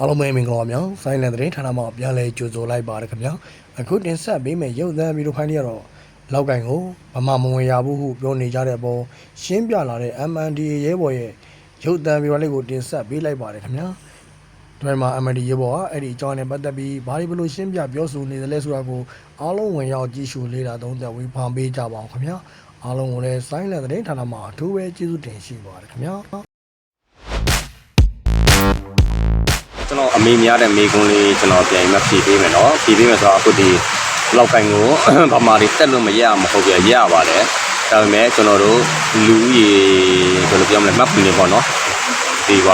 အားလုံးပဲမင်္ဂလာပါများဆိုင်းလန်သတင်းဌာနမှပြန်လည်ကြိုဆိုလိုက်ပါရခင်ဗျာအခုတင်ဆက်ပေးမယ့်ရုပ်သံဗီဒီယိုဖိုင်လေးကတော့လောက်ကင်ကိုဗမာမဝင်ရဘူးဟုပြောနေကြတဲ့အပေါ်ရှင်းပြလာတဲ့ MNDA ရဲဘော်ရဲ့ရုပ်သံဗီဒီယိုလေးကိုတင်ဆက်ပေးလိုက်ပါရခင်ဗျာဒီမှာ MNDA ရဲဘော်ကအဲ့ဒီအကြောင်းနဲ့ပတ်သက်ပြီးဘာတွေဘလို့ရှင်းပြပြောဆိုနေသလဲဆိုတာကိုအားလုံးဝင်ရောက်ကြည့်ရှုလေ့လာသုံးသပ်ဝေဖန်ပေးကြပါအောင်ခင်ဗျာအားလုံးကိုလည်းဆိုင်းလန်သတင်းဌာနမှအထူးပဲကျေးဇူးတင်ရှိပါတယ်ခင်ဗျာ ကျွန်တော်အမေများတဲ့မိကုန်းလေးကျွန်တော်ပြန်ပြီးမှဖြည့်ပေးမယ်နော်ဖြည့်ပေးမယ်ဆိုတော့အခုဒီလောက်ကင်ကိုဗမာတွေတက်လို့မရမဟုတ်ပြရပါတယ်ဒါပေမဲ့ကျွန်တော်တို့လူကြီးဘယ်လိုပြောမလဲမတ်ပူနေပေါ့နော်ဒီက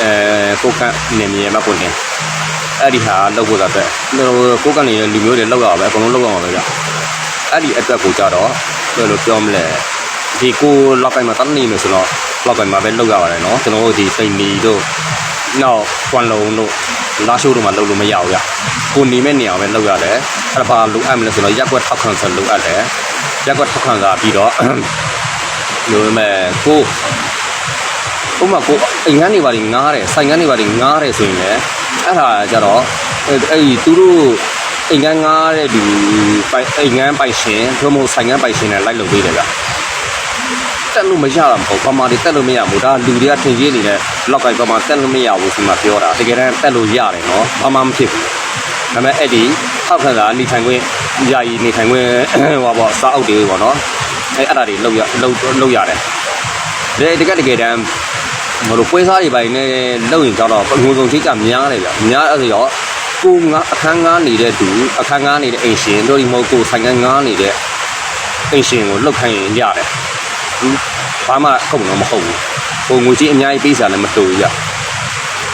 အဲကိုကန့်နေမြေမတ်ပူနေအဲ့ဒီဟာလောက်ဖို့တော့အတွက်ကိုကန့်နေတဲ့လူမျိုးတွေလောက်ရအောင်ပဲအကုန်လုံးလောက်ရအောင်ပဲဗျအဲ့ဒီအတွက်ကိုကြတော့ဘယ်လိုပြောမလဲဒီကိုလောက်ကင်မှာတန်းနေလို့ဆိုတော့လောက်ကင်မှာပဲလောက်ရပါတယ်နော်ကျွန်တော်တို့ဒီစိန်မီတို့ နောက်ကွမ်လုံးတို့လာရှိုးတို့မှာလုပ်လို့မရဘူးဗျကိုနေမဲ့နေအောင်ပဲလုပ်ရတယ်အဲ့ဒါဘာလိုအပ်မလဲဆိုတော့ရက်ွက်ထောက်ခံဆက်လိုအပ်တယ်ရက်ွက်ထောက်ခံစာပြီးတော့လိုမဲ့ကိုဥပမာကိုအိမ်ငန်းနေပါလိငားတယ်ဆိုင်ငန်းနေပါလိငားတယ်ဆိုရင်လည်းအဲ့ဒါကြတော့အဲ့အဲ့ဒီသူတို့အိမ်ငန်းငားတဲ့လူပိုင်အိမ်ငန်းပိုင်ရှင်တို့မို့ဆိုင်ငန်းပိုင်ရှင်နဲ့လိုက်လုပ်ပေးတယ်ဗျ တက်လို့မရတာမဟုတ်ပမာတွေတက်လို့မရဘူးဒါလူတွေကထင်ကြီးနေတဲ့လောက်ကိုက်ပမာတက်လို့မရဘူးဆိုမှပြောတာတကယ်တမ်းတက်လို့ရတယ်နော်ပမာမဖြစ်ဘူးဒါပေမဲ့အဲ့ဒီထောက်ခံတာနေထိုင်ခွင့်ယာယီနေထိုင်ခွင့်ဟောပေါ့စားအုပ်တွေပေါ့နော်အဲ့အဲ့ဒါတွေလောက်ရလောက်လောက်ရတယ်ဒါတကယ်တကယ်တမ်းမလို့ပွဲစားတွေပိုင်းနဲ့လောက်ရင်ကြတော့ငွေကုန်ချိတ်ကများတယ်ဗျများအဲ့ဒါရောကိုငါအခန်းငားနေတဲ့သူအခန်းငားနေတဲ့အိမ်ရှင်တို့ဒီမဟုတ်ကိုဆိုင်ကငားနေတဲ့အိမ်ရှင်ကိုလောက်ခိုင်းရင်ရတယ် ဘာမှကုန်တော့မဟုတ်ဘူးဟိုငွေကြီးအများကြီးပေးစားလည်းမတူဘူးကြ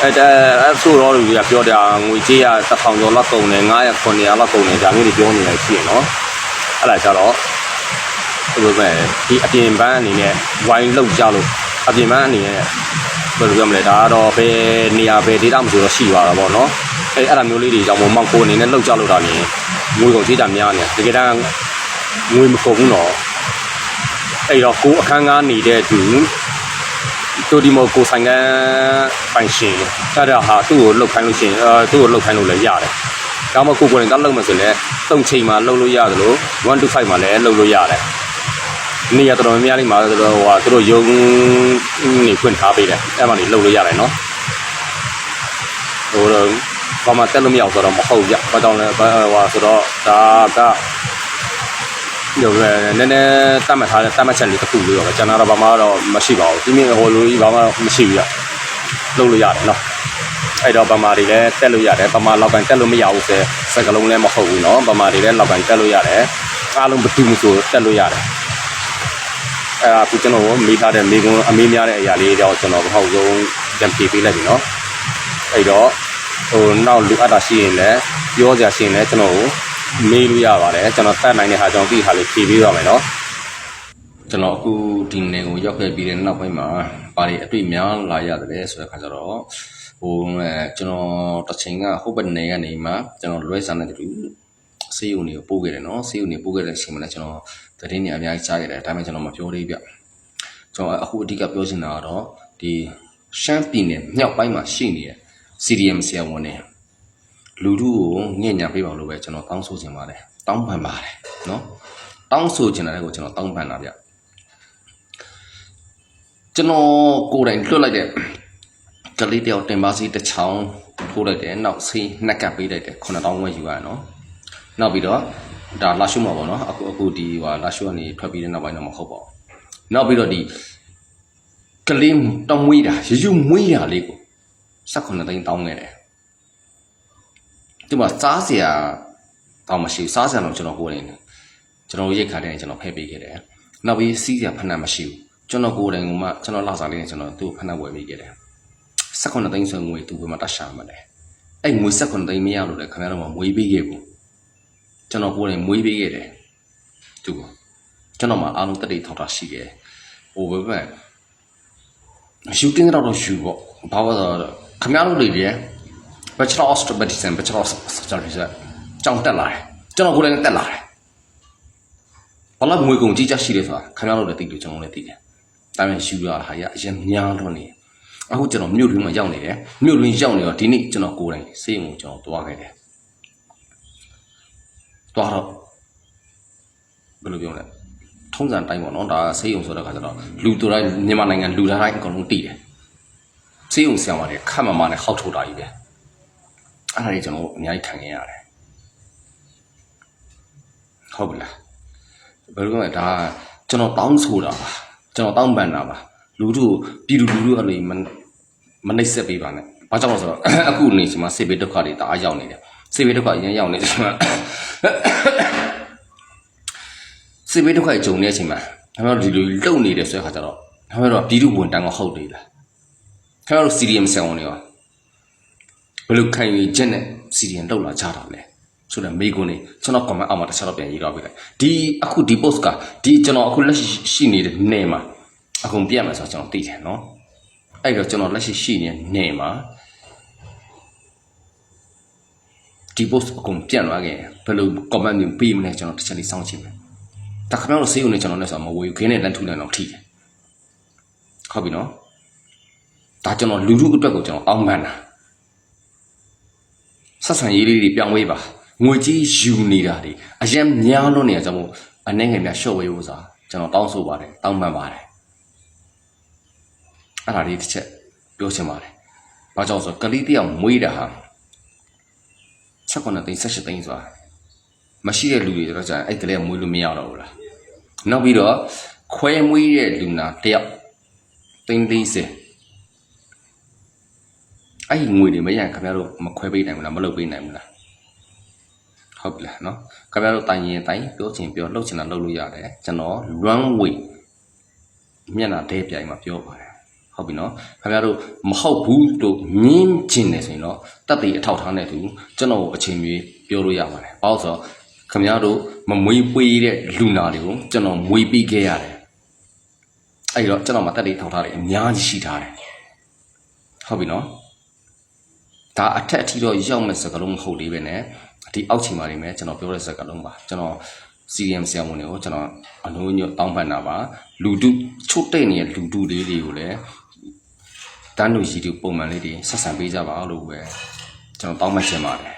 အဲ့ဒါအဲ့ဆိုတော့လူကပြောတာငွေကြီးက1000ကျော်လောက်ကုန်တယ်900 900လောက်ကုန်တယ်ဒါမျိုးတွေပြောနေတယ်ရှိရနော်အဲ့ဒါကြတော့ဘယ်လိုပဲဒီအပြင်ပန်းအနေနဲ့ဝိုင်းလောက်ကြလို့အပြင်ပန်းအနေနဲ့ဘယ်လိုပြောမလဲဒါကတော့ဘယ်နေရာဘယ်ဒေတာမဆိုတော့ရှိသွားတာပေါ့နော်အဲ့အဲ့ဒါမျိုးလေးတွေကြောင့်မောင်ကိုအနေနဲ့လောက်ကြလို့တာနေငွေကုန်ကြီးတာများနေတကယ်တမ်းငွေမကုန်ဘူးတော့ အဲ့တော့ကိုအခန်းကားနေတဲ့သူတို့ဒီမိုကိုဆိုင်ကပိုင်ရှင်အဲ့ဒါဟာသူ့ကိုလှုပ်ခိုင်းလို့ရှိရင်အဲသူ့ကိုလှုပ်ခိုင်းလို့လည်းရတယ်။ဒါမှကိုကိုယ်တိုင်တတ်လို့မှဆိုလည်း၃ချိန်မှာလှုပ်လို့ရတယ်လို့1 to 5မှာလည်းလှုပ်လို့ရတယ်။နေရာတော်တော်များများလေးမှာဆိုတော့ဟိုသူတို့ယုံနေဖွင့်ထားပေးတယ်။အဲ့မှာနေလှုပ်လို့ရတယ်နော်။ဟိုတော့ဘာမှတက်လို့မရအောင်ဆိုတော့မဟုတ်ကြ။ဘာကြောင့်လဲဟိုဆိုတော့ဒါက ဒီလိုပဲနည်းနည်းတတ်မှတ်ထားတဲ့တတ်မှတ်ချက်လေးတစ်ခုလေးတော့ပဲကျွန်တော်တော့ဘာမှတော့မရှိပါဘူးဒီမြင်ဟိုလိုကြီးဘာမှမရှိဘူးရလုပ်လို့ရတယ်နော်အဲ့တော့ဗမာတွေလည်းတက်လို့ရတယ်ဗမာလောက်ကန်တက်လို့မရဘူးဆိုစကလုံးလည်းမဟုတ်ဘူးနော်ဗမာတွေလည်းလောက်ကန်တက်လို့ရတယ်အားလုံးဘသူမဆိုတက်လို့ရတယ်အဲ့ဒါခုကျွန်တော်မေးထားတဲ့မေကွန်းအမေးများတဲ့အရာလေးတော့ကျွန်တော်ဘဟောက်ဆုံးပြန်ဖြေပေးလိုက်ပြီနော်အဲ့တော့ဟိုနောက်လူအပ်တာရှိရင်လည်းပြောကြရှိရင်လည်းကျွန်တော်ကို မေးလို့ရပါတယ်ကျွန်တော်တတ်နိုင်တဲ့ဟာကြောင့်ဒီဟာလေးဖြည့်ပေးပါမယ်နော်ကျွန်တော်အခုဒီနယ်ကိုရောက်ခဲ့ပြီးတဲ့နောက်ပိုင်းမှာဘာတွေအတွေ့များလာရတယ်ဆိုတဲ့ခါကျတော့ဟိုအဲကျွန်တော်တစ်ချိန်ကဟိုဘက်နယ်ကနေမှကျွန်တော်လွဲဆန်တဲ့တူစေးုံတွေကိုပို့ခဲ့တယ်နော်စေးုံတွေပို့ခဲ့တဲ့အချိန်မှာလည်းကျွန်တော်သတင်းတွေအများကြီးကြားခဲ့တယ်ဒါပေမဲ့ကျွန်တော်မပြောသေးဗျကျွန်တော်အခုအဓိကပြောချင်တာကတော့ဒီရှမ်းပြည်နယ်မြောက်ပိုင်းမှာရှိနေတဲ့ CDM ဆရာဝန်တွေ လူထုကိုညဉ့်ညာပေးပါလို့ပဲကျွန်တော်တောင်းဆိုချင်ပါတယ်တောင်းပန်ပါတယ်နော်တောင်းဆိုချင်တဲ့ကိုကျွန်တော်တောင်းပန်တာဗျကျွန်တော်ကိုယ်တိုင်လွတ်လိုက်တဲ့ကလေးတယောက်တင်ပါစီတစ်ချောင်းထိုးလိုက်တယ်နောက်ဆေးနှက်ကပ်ပေးလိုက်တယ်9000ဝယ်ယူရတယ်နော်နောက်ပြီးတော့ဒါလာရှုမှာပေါ့နော်အခုအခုဒီဟာလာရှုကနေထွက်ပြီးတဲ့နောက်ပိုင်းတော့မဟုတ်ပါဘူးနောက်ပြီးတော့ဒီကလေးတမွေးတာရယူမွေးတာလေးကို18သိန်းတောင်းခဲ့တယ် ဒီမှာစားစရာတော့မရှိဘူးစားစရာတော့ကျွန်တော်ကိုယ်နေကျွန်တော်ရိတ်ခါတဲ့ကျွန်တော်ဖဲပေးခဲ့တယ်နောက်ပြီးစီးစရာဖဏမရှိဘူးကျွန်တော်ကိုယ်တိုင်ကမှကျွန်တော်လာစားလေးနဲ့ကျွန်တော်သူ့ဖဏဝယ်ပေးခဲ့တယ်18သိန်းဆိုငွေသူ့ဘယ်မှာတတ်ရှာမှာလဲအဲ့ငွေ18သိန်းမရလို့လေခင်ဗျားတို့ကမွေးပေးခဲ့ဘူးကျွန်တော်ကိုယ်တိုင်မွေးပေးခဲ့တယ်သူကကျွန်တော်မှအားလုံးတက်တိထောက်တာရှိခဲ့ဟိုဘယ်ဘက်ရှူတင်တော့တော့ရှူပေါ့ဘာလို့လဲခင်ဗျားတို့တွေလေ Bachelor of Medicine Bachelor of Surgery ဆိုကျောင်းတက်လာတယ်ကျွန်တော်ကိုယ်လည်းတက်လာတယ်ဘာလို့ငွေကုန်ကြီးကြရှိလဲဆိုတာခင်ဗျားတို့လည်းသိတယ်ကျွန်တော်လည်းသိတယ်ဒါပေမဲ့ယူရတာဟာရအရင်များတော့နေအခုကျွန်တော်မြို့တွင်းမှာရောက်နေတယ်မြို့တွင်းရောက်နေတော့ဒီနေ့ကျွန်တော်ကိုယ်တိုင်စေးုံကျွန်တော်တွားခဲ့တယ်တွားတော့ဘယ်လိုပြောလဲထုံးစံတိုင်းပေါ့နော်ဒါစေးုံဆိုတဲ့ခါကျတော့လူတူတိုင်းမြန်မာနိုင်ငံလူသားတိုင်းအကုန်လုံးတည်တယ်စေးုံဆရာမတွေခတ်မမနဲ့ဟောက်ထုတ်တာကြီးပဲ အဲ့ဒါတွေကျွန်တော်အများကြီးခံခဲ့ရတယ်ဟုတ်ပြီလားဘယ်လိုပြောလဲဒါကျွန်တော်တောင်းဆိုတာပါကျွန်တော်တောင်းပန်တာပါလူတို့ပြည်သူလူထုအဲ့လိုမမနှိမ့်ဆက်ပေးပါနဲ့ဘာကြောင့်လဲဆိုတော့အခုနေချိန်မှာစေဘေးဒုက္ခတွေတအားရောက်နေတယ်စေဘေးဒုက္ခအရင်ရောက်နေချိန်မှာစေဘေးဒုက္ခကြုံနေတဲ့အချိန်မှာခင်ဗျားတို့ဒီလိုလုံနေတယ်ဆိုတဲ့ခါကျတော့ခင်ဗျားတို့ကပြည်သူဝန်တန်းကဟုတ်တယ်လားခင်ဗျားတို့ CDM ဆံဝင်နေရော ဘယ်လိုခံယူချက်နဲ့ CDM လောက်လာကြတာလဲဆိုတော့မိကုန်းနေကျွန်တော် comment အောက်မှာတစ်ခြားတော့ပြန်ရေးတော့ပြလိုက်ဒီအခုဒီ post ကဒီကျွန်တော်အခုလက်ရှိရှိနေတဲ့နေမှာအကုန်ပြတ်မှာဆိုတော့ကျွန်တော်သိတယ်နော်အဲ့တော့ကျွန်တော်လက်ရှိရှိနေတဲ့နေမှာဒီ post အကုန်ပြတ်သွားခဲ့ရင်ဘယ်လို comment မျိုးပေးမလဲကျွန်တော်တစ်ချက်လေးစောင့်ကြည့်မယ်ဒါခင်ဗျားတို့ဆေးရုံနဲ့ကျွန်တော်နဲ့ဆိုမဝေဘူးခင်းနဲ့လမ်းထူနေတော့ထိတယ်ဟုတ်ပြီနော်ဒါကျွန်တော်လူလူအတွက်ကိုကျွန်တော်အောင်းမှန်တာ ဆက်ဆံရေးလေးတွေပြောင်းဝေးပါငွေကြီးယူနေတာတွေအရင်များလို့နေရကြမို့အနေငယ်များရှော့ဝေးဖို့စာကျွန်တော်တောင်းဆိုပါတယ်တောင်းပန်ပါတယ်အဲ့ဒါလေးတစ်ချက်ပြောချင်ပါတယ်ဘာကြောင့်ဆိုတော့ကလေးတယောက်မွေးတာဟာ16သိန်း18သိန်းဆိုတာမရှိတဲ့လူတွေတော့ကြာရင်အဲ့ကလေးကမွေးလို့မရတော့ဘူးလားနောက်ပြီးတော့ခွဲမွေးတဲ့လူနာတယောက်သိန်း30 အဲ့ဒီငွေတွေမရရင်ခင်ဗျားတို့မခွဲပေးနိုင်ဘူးလားမလုပ်ပေးနိုင်ဘူးလားဟုတ်ပြီလားနော်ခင်ဗျားတို့တိုင်ရင်တိုင်ပြောချင်ပြောလှုပ်ချင်တာလှုပ်လို့ရတယ်ကျွန်တော် runway မျက်နှာတဲပြိုင်မှာပြောပါတယ်ဟုတ်ပြီနော်ခင်ဗျားတို့မဟုတ်ဘူးလို့ငင်းကျင်နေဆိုရင်တော့တက်တည်အထောက်ထားနဲ့သူကျွန်တော်ကိုအချိန်ကြီးပြောလို့ရပါတယ်ဘာလို့ဆိုတော့ခင်ဗျားတို့မမွေးပွေးတဲ့လူနာတွေကိုကျွန်တော်မွေးပြီးခဲ့ရတယ်အဲ့ဒီတော့ကျွန်တော်မတက်တည်ထောက်ထားတယ်အများကြီးရှိထားတယ်ဟုတ်ပြီနော် ဒါအထက်အထိတော့ရောက်မဲ့စကားလုံးမဟုတ်သေးပဲねဒီအောက်ခြေမှာနေမယ်ကျွန်တော်ပြောတဲ့စကားလုံးပါကျွန်တော် CDM ဆရာဝန်တွေကိုကျွန်တော်အလုံးညွတ်တောင်းပန်တာပါလူတုချို့တဲ့နေတဲ့လူတုလေးတွေကိုလည်းတန်းလူကြီးတွေပုံမှန်လေးတွေဆက်ဆံပေးကြပါလို့ပဲကျွန်တော်တောင်းပန်ချင်ပါတယ်